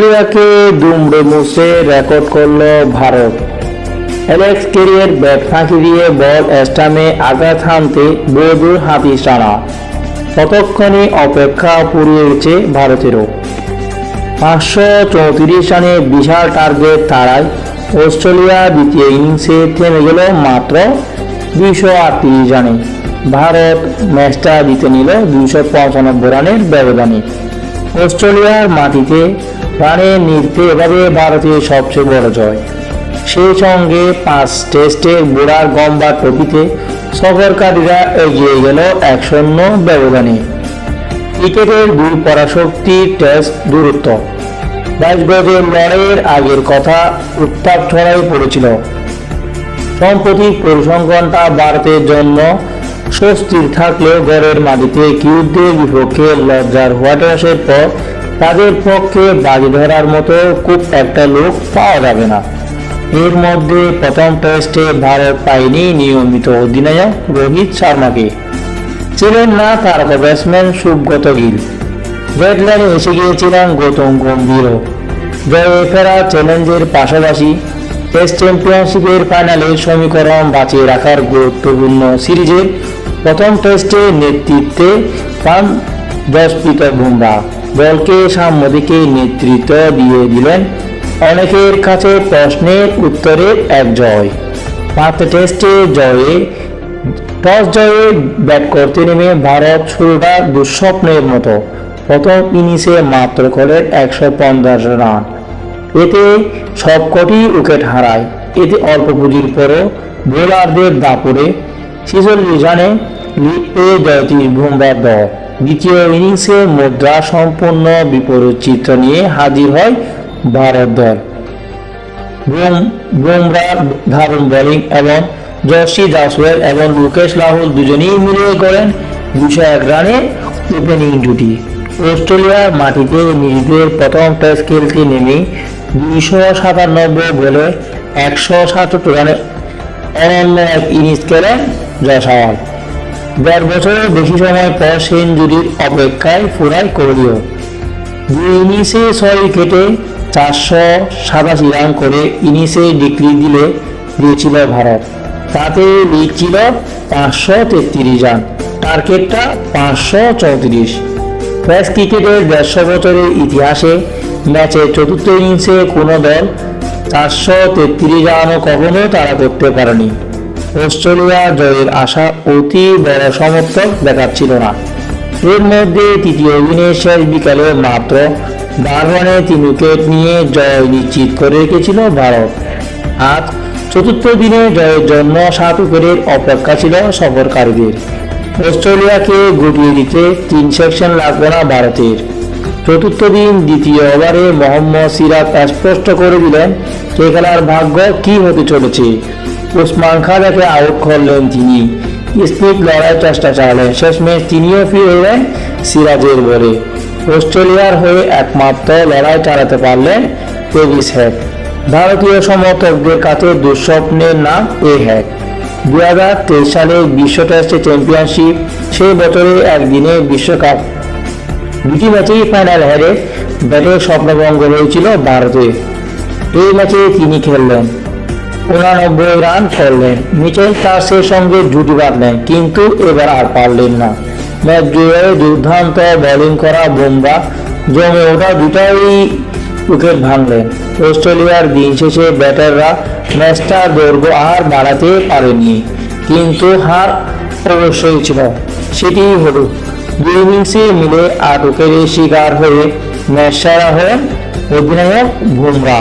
অস্ট্রেলিয়াকে দুমড়ে মুছে রেকর্ড করল ভারত। অ্যালেক্স কেরিয়ার ব্যাট ফাঁকি দিয়ে বল আঘাত হানতে টানা ততক্ষণে অপেক্ষা ভারতেরও। পাঁচশো চৌত্রিশ রানে বিশাল টার্গেট তাড়ায় অস্ট্রেলিয়া দ্বিতীয় ইনিংসে থেমে গেল মাত্র দুইশো আটত্রিশ রানে। ভারত ম্যাচটা জিতে নিল দুইশো পঁচানব্বই রানের ব্যবধানে। অস্ট্রেলিয়ার মাটিতে রানে নিতে এভাবে ভারতের সবচেয়ে বড় জয়। সেই সঙ্গে পাঁচ টেস্টের বুড়ার গম্বা ট্রফিতে সফরকারীরা এগিয়ে গেল এক শূন্য ব্যবধানে। ক্রিকেটের দুই পরাশক্তি টেস্ট দূরত্ব। বাইশ গজের লড়াইয়ের আগের কথা উত্তাপ ছড়াই পড়েছিল। সম্প্রতি পরিসংখ্যানটা ভারতের জন্য স্বস্তির থাকলেও ঘরের মাটিতে কিউদের বিপক্ষে লজ্জার হোয়াইটওয়াশের পর তাদের পক্ষে বাজি ধরার মতো খুব একটা লোক পাওয়া যাবে না। এর মধ্যে প্রথম টেস্টে ভারত পায়নি নিয়মিত অধিনায়ক রোহিত শর্মাকে। ছিলেন না তারকা ব্যাটসম্যান সুব্রত গিল। ব্যাটলাইনে এসে গিয়েছিলেন গৌতম গম্ভীরও। জয়ে ফেরা চ্যালেঞ্জের পাশাপাশি টেস্ট চ্যাম্পিয়নশিপের ফাইনালে সমীকরণ বাঁচিয়ে রাখার গুরুত্বপূর্ণ সিরিজের প্রথম টেস্টে নেতৃত্বে পান জসপ্রীত বুমরা। দলকে সাম্যদিকে নেতৃত্ব দিয়ে দিলেন। অনেকের কাছে প্রশ্নের উত্তরের এক জয়। পাঁচ টেস্টে জয়ে টস জয়ে ব্যাট করতে নেমে ভারত শুরুটা দুঃস্বপ্নের মতো। প্রথম ইনিংসে মাত্র করেন একশো পঞ্চাশ রান। এতে সবকটি উইকেট হারায়। এতে অল্প পুঁজির পরও বোলারদের দাপুরে ছেচল্লিশ রানে পেয়ে জয়তীশ বুমরার দ্বিতীয় ইনিংসে মুদ্রা সম্পূর্ণ বিপরীত চিত্র নিয়ে হাজির হয় ভারত দল। বুম- বুমরার দারুণ বোলিং এবং জর্সি দাসওয়েল এবং মুকেশ রাহুল দুজনেই মিলিয়ে করেন দুশো এক রানে ওপেনিং জুটি। অস্ট্রেলিয়ার মাটিতে নিজেদের প্রথম টেস্ট খেলতে নেমে দুইশো সাতানব্বই বলে একশো সাতাত্তর রানে অনন্য এক ইনিংস খেলেন জয়সওয়াল দেড় বছরের বেশি সময় পর সেঞ্চুরির অপেক্ষায় ফুরায় কোহলিও দুই ইনিংসে ছয় উইকেটে চারশো সাতাশি রান করে ইনিংসে ডিগ্রি দিলে দিয়েছিল ভারত। তাতে লিড ছিল পাঁচশো তেত্রিশ রান। টার্গেটটা পাঁচশো চৌত্রিশ। টেস্ট ক্রিকেটের দেড়শো বছরের ইতিহাসে ম্যাচের চতুর্থ ইনিংসে কোনো দল চারশো তেত্রিশ রানও কখনো তারা করতে পারেনি। অস্ট্রেলিয়া জয়ের আশা অতি বড় সমর্থক দেখাচ্ছিল না। এর মধ্যে তৃতীয় দিনের শেষ বিকালে মাত্র বারো রানে তিন উইকেট নিয়ে জয় নিশ্চিত করে রেখেছিল ভারত। আজ চতুর্থ দিনে জয়ের জন্য সাত উইকেটের অপেক্ষা ছিল সফরকারীদের অস্ট্রেলিয়াকে গুটিয়ে দিতে তিন সেকশন লাগবে না ভারতের। চতুর্থ দিন দ্বিতীয় ওভারে মোহাম্মদ সিরাজ স্পষ্ট করে দিলেন কে খেলার ভাগ্য কি হতে চলেছে। ওসমান খাজাকে আউট করলেন তিনি। স্পিড লড়াই চেষ্টা চালালেন। শেষমেশ তিনিও ফিরে এলেন সিরাজের বলে অস্ট্রেলিয়ার হয়ে একমাত্র লড়াই চালাতে পারলেন টেভিস হ্যাক। ভারতীয় সমর্থকদের কাছে দুঃস্বপ্নের নাম এ হ্যাক। দু হাজার তেইশ সালে বিশ্ব টেস্ট চ্যাম্পিয়নশিপ, সেই বছরে একদিনে বিশ্বকাপ। দুটি ম্যাচেই ফাইনাল হেরে ব্যাটের স্বপ্নভঙ্গ হয়েছিল ভারতে। এই ম্যাচে তিনি খেললেন। উনানব্বই রান করলেন মিচেল চার্সের সঙ্গে জুটি বাঁধলেন, কিন্তু এবার আর পারলেন না। ম্যাচ জুড়ে দুর্দান্ত বোলিং করা বুমরা জমে ওঠা দুটাই উইকেট ভাঙলেন। অস্ট্রেলিয়ার দিন শেষে ব্যাটাররা ম্যাচটা দৈর্ঘ্য আর বাড়াতে পারেননি, কিন্তু হার অবশ্যই ছিল। সেটি হলো, দুই ইনিংসে মিলে আট উইকেটের শিকার হয়ে ম্যাচ সারা হয়ে অধিনায়ক বুমরা।